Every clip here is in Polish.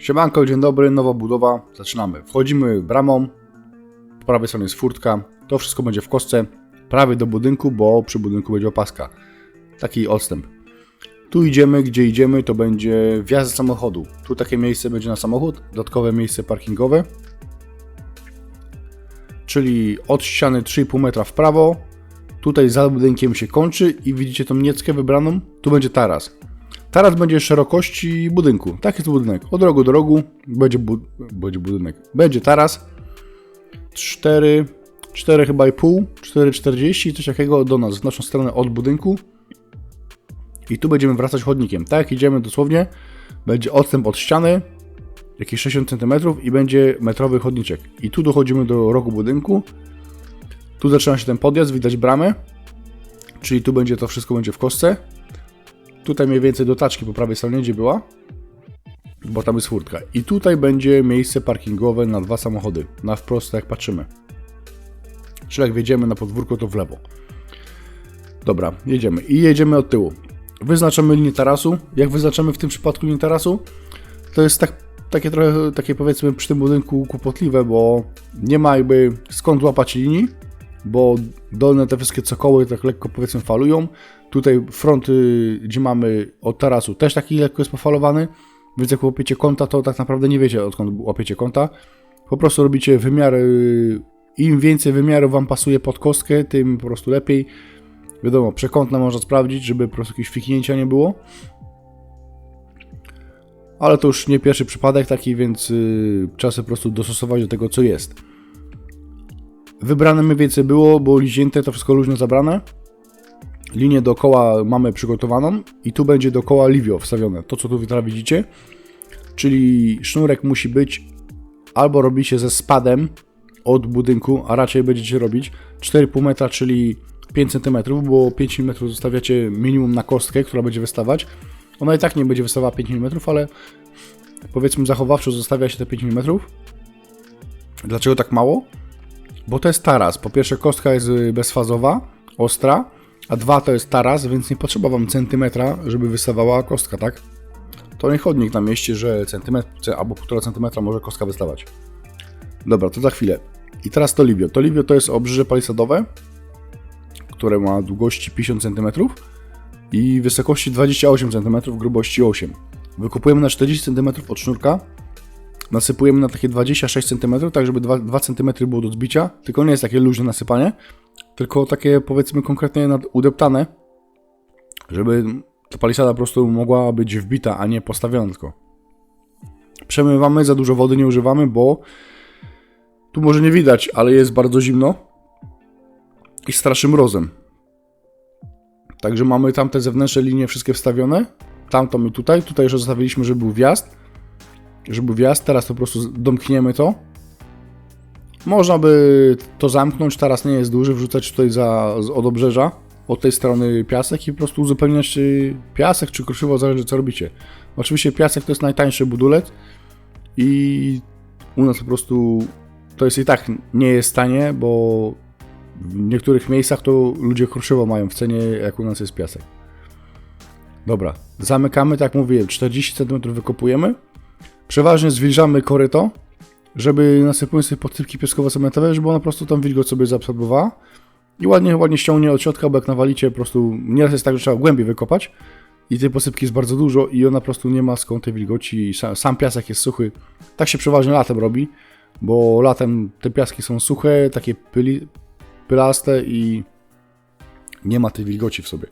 Siemanko, dzień dobry, nowa budowa, zaczynamy. Wchodzimy bramą, po prawej stronie jest furtka, to wszystko będzie w kostce, prawie do budynku, bo przy budynku będzie opaska. Taki odstęp. Tu idziemy, gdzie idziemy, to będzie wjazd samochodu. Tu takie miejsce będzie na samochód, dodatkowe miejsce parkingowe. Czyli od ściany 3,5 metra w prawo, tutaj za budynkiem się kończy i widzicie tą nieckę wybraną, tu będzie taras. Taras będzie szerokości budynku. Tak jest budynek. Od rogu do rogu będzie, bu będzie budynek. Będzie taras. 4, 4 chyba i pół, 4,40, coś takiego do nas, w naszą stronę od budynku. I tu będziemy wracać chodnikiem. Tak, idziemy dosłownie. Będzie odstęp od ściany, jakieś 60 cm i będzie metrowy chodniczek. I tu dochodzimy do rogu budynku. Tu zaczyna się ten podjazd, widać bramę. Czyli tu będzie to wszystko będzie w kostce. Tutaj mniej więcej do taczki po prawej stronie, gdzie była. Bo tam jest furtka. I tutaj będzie miejsce parkingowe na dwa samochody. Na wprost, jak patrzymy. Czyli jak wjedziemy na podwórko, to w lewo. Dobra, jedziemy. I jedziemy od tyłu. Wyznaczamy linię tarasu. Jak wyznaczamy w tym przypadku linię tarasu, to jest tak, takie trochę, takie powiedzmy przy tym budynku kłopotliwe, bo nie ma jakby skąd łapać linii, bo dolne te wszystkie cokoły tak lekko powiedzmy falują. Tutaj front, y, gdzie mamy od tarasu, też taki lekko jest pofalowany, więc jak łapiecie kąta, to tak naprawdę nie wiecie odkąd łapiecie kąta. Po prostu robicie wymiary, im więcej wymiarów Wam pasuje pod kostkę, tym po prostu lepiej. Wiadomo, przekątne można sprawdzić, żeby po prostu jakieś wiknięcia nie było. Ale to już nie pierwszy przypadek taki, więc yy, trzeba po prostu dostosować do tego, co jest. Wybrane mniej więcej było, było liźnięte, to wszystko luźno zabrane. Linię dookoła mamy przygotowaną i tu będzie dookoła livio wstawione, to co tu teraz widzicie. Czyli sznurek musi być albo robicie ze spadem od budynku, a raczej będziecie robić 4,5 metra, czyli 5 cm, bo 5 mm zostawiacie minimum na kostkę, która będzie wystawać. Ona i tak nie będzie wystawała 5 mm, ale powiedzmy zachowawczo zostawia się te 5 mm. Dlaczego tak mało? Bo to jest taras. Po pierwsze kostka jest bezfazowa, ostra, a dwa to jest taras, więc nie potrzeba wam centymetra, żeby wystawała kostka, tak? To nie chodnik na mieście, że centymetr albo półtora centymetra może kostka wystawać. Dobra, to za chwilę. I teraz to Livio to jest obrzeże palisadowe, które ma długości 50 cm i wysokości 28 cm, grubości 8. Wykupujemy na 40 cm od sznurka, nasypujemy na takie 26 cm, tak żeby 2, 2 cm było do zbicia, tylko nie jest takie luźne nasypanie, tylko takie powiedzmy konkretnie udeptane, żeby ta palisada po prostu mogła być wbita, a nie postawiona tylko. Przemywamy, za dużo wody nie używamy, bo tu może nie widać, ale jest bardzo zimno i straszy mrozem. Także mamy tamte zewnętrzne linie wszystkie wstawione, tamtą i tutaj. Tutaj już zostawiliśmy, żeby był wjazd. Żeby był wjazd, teraz to po prostu domkniemy to można by to zamknąć, teraz nie jest duży, wrzucać tutaj za, od obrzeża, od tej strony piasek i po prostu uzupełniać czy piasek czy kruszywo, zależy co robicie. Oczywiście piasek to jest najtańszy budulec i u nas po prostu to jest i tak nie jest tanie, bo w niektórych miejscach to ludzie kruszywo mają w cenie, jak u nas jest piasek. Dobra, zamykamy, tak jak mówiłem, 40 cm wykopujemy. Przeważnie zwilżamy koryto, żeby nasypując sobie podsypki pieskowo-cementowe, żeby ona po prostu tam wilgoć sobie zaabsorbowała i ładnie, ładnie ściągnie od środka, bo jak nawalicie po prostu, nieraz jest tak, że trzeba głębiej wykopać i tej posypki jest bardzo dużo i ona po prostu nie ma skąd tej wilgoci, sam, sam piasek jest suchy. Tak się przeważnie latem robi, bo latem te piaski są suche, takie pyli, pylaste i nie ma tej wilgoci w sobie.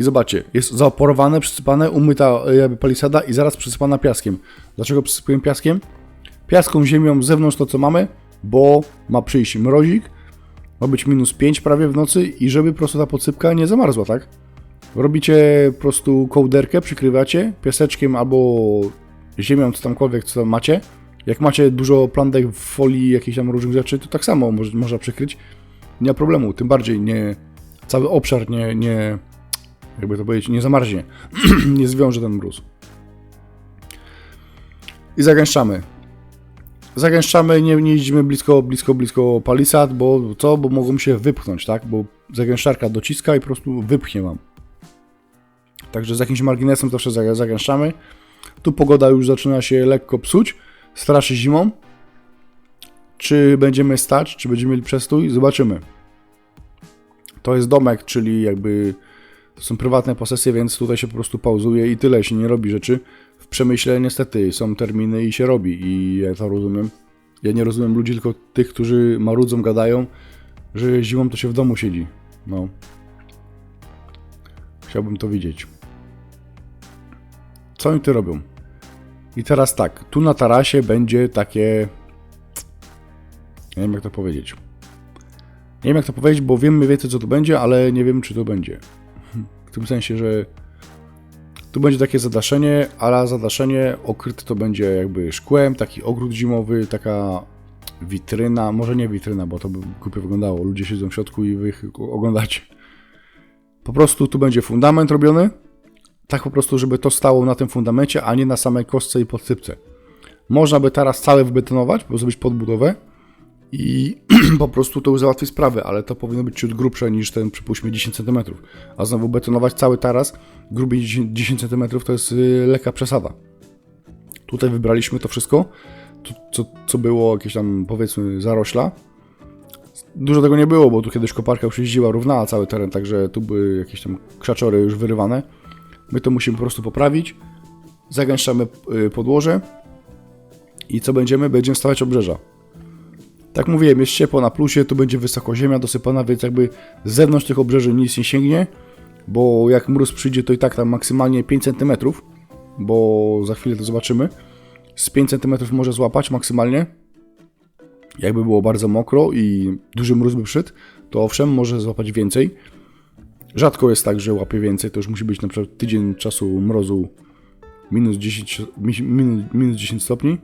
I zobaczcie, jest zaoporowane, przysypane, umyta jakby palisada i zaraz przysypana piaskiem. Dlaczego przysypuję piaskiem? Piaską, ziemią z zewnątrz to co mamy, bo ma przyjść mrozik, ma być minus 5 prawie w nocy i żeby po prostu ta podsypka nie zamarzła, tak? Robicie po prostu kołderkę, przykrywacie piaseczkiem albo ziemią, co tamkolwiek, co tam macie. Jak macie dużo plantek w folii, jakichś tam różnych rzeczy, to tak samo może, można przykryć. Nie ma problemu, tym bardziej nie, cały obszar nie, nie jakby to powiedzieć, nie zamarznie, nie zwiąże ten mróz. I zagęszczamy. Zagęszczamy, nie, nie jeździmy blisko, blisko, blisko palisad, bo co? Bo mogą się wypchnąć, tak? Bo zagęszczarka dociska i po prostu wypchnie mam. Także z jakimś marginesem zawsze zagęszczamy. Tu pogoda już zaczyna się lekko psuć, straszy zimą. Czy będziemy stać, czy będziemy mieli przestój? Zobaczymy. To jest domek, czyli jakby to są prywatne posesje, więc tutaj się po prostu pauzuje i tyle, się nie robi rzeczy. Przemyśle niestety są terminy i się robi i ja to rozumiem. Ja nie rozumiem ludzi, tylko tych, którzy marudzą, gadają, że zimą to się w domu siedzi. No. Chciałbym to widzieć. Co oni tu robią? I teraz tak, tu na tarasie będzie takie. Nie wiem jak to powiedzieć. Nie wiem jak to powiedzieć, bo wiem mniej więcej co to będzie, ale nie wiem czy to będzie. W tym sensie, że tu będzie takie zadaszenie, ale zadaszenie okryte to będzie jakby szkłem, taki ogród zimowy, taka witryna, może nie witryna, bo to by głupio wyglądało. Ludzie siedzą w środku i wy ich oglądacie. Po prostu tu będzie fundament robiony, tak po prostu, żeby to stało na tym fundamencie, a nie na samej kostce i podsypce. Można by teraz całe wybetonować, bo zrobić podbudowę i po prostu to już załatwi sprawę, ale to powinno być ciut grubsze niż ten, przypuśćmy, 10 cm. A znowu betonować cały taras grubiej 10 10 cm to jest y, lekka przesada. Tutaj wybraliśmy to wszystko, to, co, co było jakieś tam, powiedzmy, zarośla. Dużo tego nie było, bo tu kiedyś koparka już jeździła, równała cały teren, także tu były jakieś tam krzaczory już wyrywane. My to musimy po prostu poprawić. Zagęszczamy y, podłoże. I co będziemy? Będziemy stawiać obrzeża. Tak mówiłem, jest ciepło na plusie, tu będzie wysoko ziemia dosypana, więc jakby z zewnątrz tych obrzeży nic nie sięgnie, bo jak mróz przyjdzie, to i tak tam maksymalnie 5 cm, bo za chwilę to zobaczymy. Z 5 cm może złapać maksymalnie. Jakby było bardzo mokro i duży mróz by przyszedł, to owszem, może złapać więcej. Rzadko jest tak, że łapie więcej, to już musi być na przykład tydzień czasu mrozu minus 10, mi- minus, minus 10 stopni.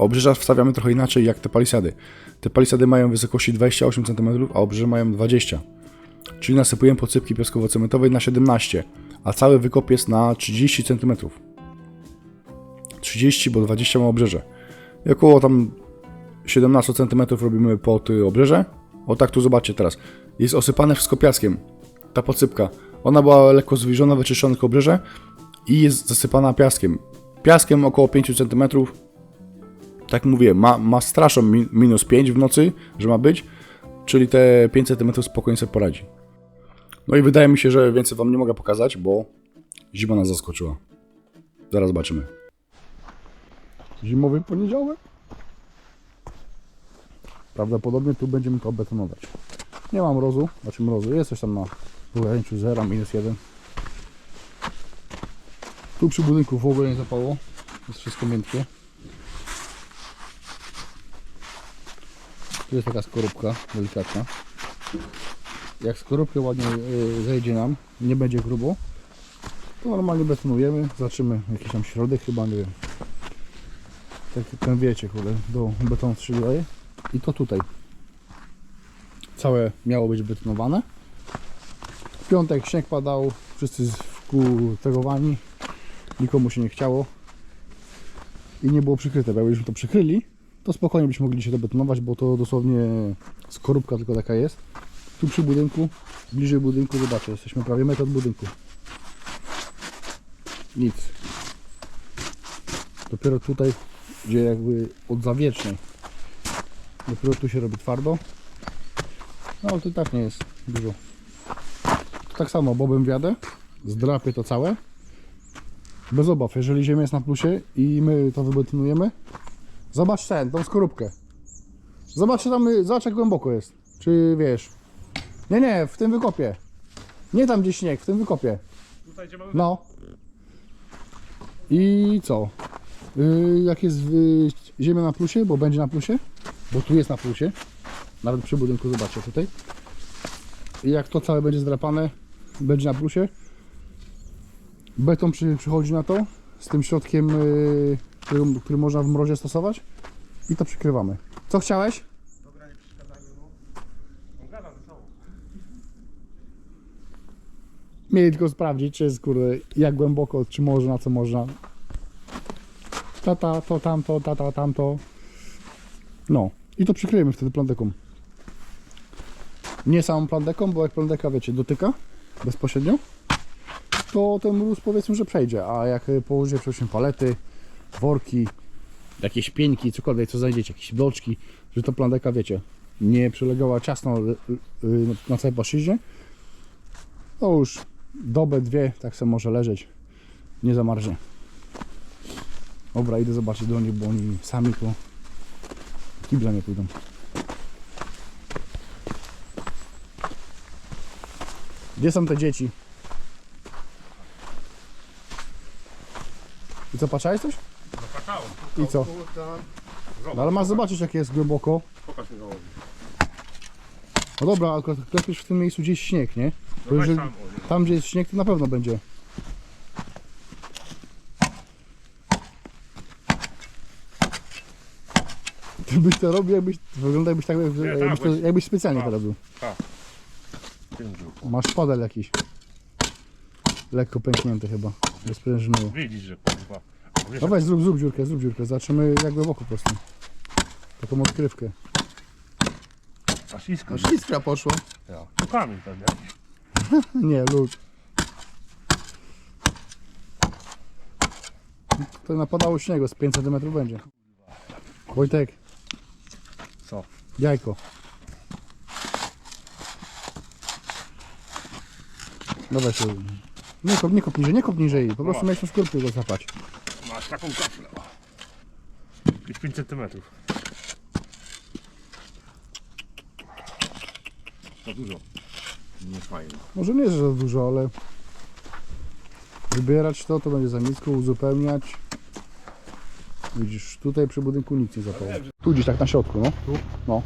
Obrzeża wstawiamy trochę inaczej jak te palisady. Te palisady mają wysokości 28 cm, a obrzeża mają 20 Czyli nasypujemy podsypki piaskowo-cementowej na 17, a cały wykop jest na 30 cm. 30, bo 20 ma obrzeże. I około tam 17 cm robimy pod y, obrzeże. O tak tu zobaczcie teraz. Jest osypane wszystko piaskiem. Ta podsypka. Ona była lekko zwilżona, wyczyszczona tylko obrzeże i jest zasypana piaskiem. Piaskiem około 5 cm. Tak mówię, ma, ma straszą mi, minus 5 w nocy, że ma być. Czyli te 5 cm spokojnie sobie poradzi. No i wydaje mi się, że więcej wam nie mogę pokazać, bo zima nas zaskoczyła. Zaraz zobaczymy. Zimowy poniedziałek. Prawdopodobnie tu będziemy to betonować. Nie mam mrozu, znaczy mrozu, jest coś tam na pograniczu 0, minus 1. Tu przy budynku w ogóle nie zapało, jest wszystko miętkie. Tu jest taka skorupka delikatna. Jak skorupkę ładnie y, zejdzie nam, nie będzie grubo, to normalnie betonujemy, zobaczymy jakiś tam środek chyba, nie wiem. Tak ten wiecie, kurde, do betonu się dodaje. I to tutaj. Całe miało być betonowane. W piątek śnieg padał, wszyscy wkutegowani, nikomu się nie chciało i nie było przykryte, bo jakbyśmy to przykryli, to spokojnie byśmy mogli się to betonować, bo to dosłownie skorupka tylko taka jest. Tu przy budynku, bliżej budynku, zobaczcie, jesteśmy prawie metr od budynku. Nic. Dopiero tutaj, gdzie jakby od zawiecznej, dopiero tu się robi twardo. No ale to tak nie jest dużo. Tak samo bobem wiadę, zdrapię to całe. Bez obaw, jeżeli ziemia jest na plusie i my to wybetonujemy, zobacz ten, tą skorupkę. Zobacz, tam, zobacz jak głęboko jest. Czy wiesz? Nie, nie, w tym wykopie. Nie tam gdzie śnieg, w tym wykopie. Tutaj gdzie mamy... No. I co? Yy, jak jest yy, ziemia na plusie, bo będzie na plusie, bo tu jest na plusie, nawet przy budynku zobaczcie tutaj. I jak to całe będzie zdrapane, będzie na plusie, beton przy, przychodzi na to z tym środkiem, yy, który, który można w mrozie stosować i to przykrywamy. Co chciałeś? Dobra, nie przeszkadzajmy mu. On gada ze sobą. Mieli tylko sprawdzić, czy jest kurde, jak głęboko, czy można, co można. Tata, to tamto, tata, tamto. No. I to przykryjemy wtedy plandeką. Nie samą plandeką, bo jak plandeka, wiecie, dotyka bezpośrednio, to ten mróz powiedzmy, że przejdzie, a jak y, położycie przecież palety, worki, jakieś pieńki, cokolwiek, co znajdziecie, jakieś bloczki, że to plandeka, wiecie, nie przylegała ciasno y, y, na całej płaszczyźnie, to już dobę, dwie, tak sobie może leżeć, nie zamarznie. Dobra, idę zobaczyć do nich, bo oni sami tu kibla nie pójdą. Gdzie są te dzieci? I co, patrzałeś coś? I co? No, ale masz zobaczyć, jak jest głęboko. Pokaż mi go. No dobra, akurat klepiesz w tym miejscu gdzieś śnieg, nie? Bo No weź jeżeli, tam, gdzie jest śnieg, to na pewno będzie. Ty byś to robił, jakbyś, wygląda jakbyś, tak, jakbyś, tak, to, właśnie. jakbyś specjalnie to Tak. robił. Tym był. Masz szpadel jakiś. Lekko pęknięty chyba. Bezprężny. Widzisz, że kurwa. Wiesz, No weź, zrób, zrób dziurkę, zrób dziurkę. Zobaczymy jak głęboko po prostu. Taką odkrywkę. A ślisko. No śliska poszła. Ja. Tu kamień pewnie. Nie, lód. To napadało śniegu, z 5 cm będzie. Wojtek, Co? jajko. Dobra, się. Nie kop, nie kop niżej, nie kop niżej. Po prostu miałeś na skórkę go zapać. Masz taką kaflę. Jakieś 5 centymetrów. Za dużo. Nie fajnie. Może nie jest za dużo, ale wybierać to, to będzie za nisko, uzupełniać. Widzisz, tutaj przy budynku nic nie zapało. Tu gdzieś tak na środku, no. Tu? No.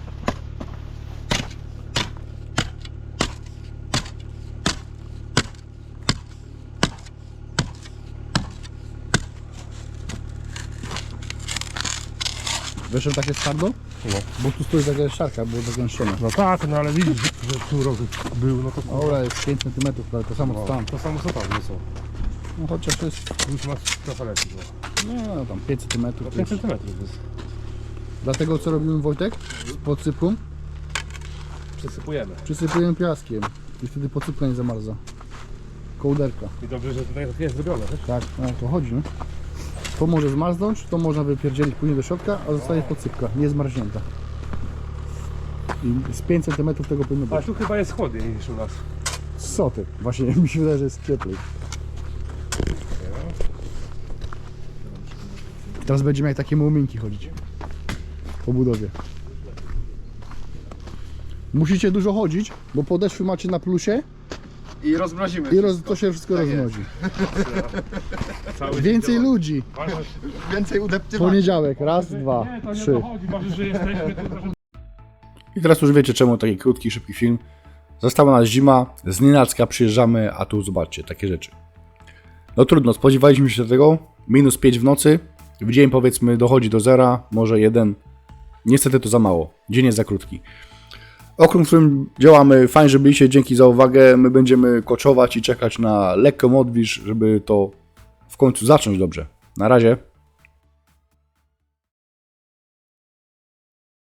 Wiesz, że tak jest twardo? No. Bo tu stoi taka siarka, było zagęszczone. No tak, no ale widzisz, że tu rowy był, no to kurwa. Dobra, jest 5 cm, ale to samo co No, tam. to samo co tam, no co? No chociaż to jest, Już masz trochę lepiej. No. nie no tam 5 cm. To 5 centymetrów jest. Dlatego co robimy Wojtek? Z podsypką? Przesypujemy. Przysypujemy piaskiem i wtedy podsypka nie zamarza. Kołderka. I dobrze, że tutaj jest zrobione, wiesz? Tak, no to chodzi, no. To może zmarznąć, to można wypierdzielić później do środka, a zostaje podsypka, nie zmarznięta. I z 5 cm tego powinno A być. tu chyba jest chłodniej niż u nas. Co ty? Właśnie mi się wydaje, że jest cieplej. Teraz będziemy jak takie muminki chodzić. Po budowie. Musicie dużo chodzić, bo podeszwy macie na plusie I rozmrozimy. i roz, wszystko. to się wszystko Tak jest. rozmnozi. Cały Więcej dzień ludzi. Więcej udeptywania. Poniedziałek, raz, dwa, nie, to nie trzy. dochodzi, ważne, że jesteśmy tu, że I teraz już wiecie czemu taki krótki, szybki film. Została nas zima, z nienacka przyjeżdżamy, a tu zobaczcie, takie rzeczy. No trudno, spodziewaliśmy się tego. Minus 5 w nocy. W dzień powiedzmy dochodzi do zera, może jeden. Niestety to za mało. Dzień jest za krótki. Okrąg, w którym działamy, fajnie, że byliście, dzięki za uwagę. My będziemy koczować i czekać na lekką odwilż, żeby to w końcu zacząć dobrze. Na razie.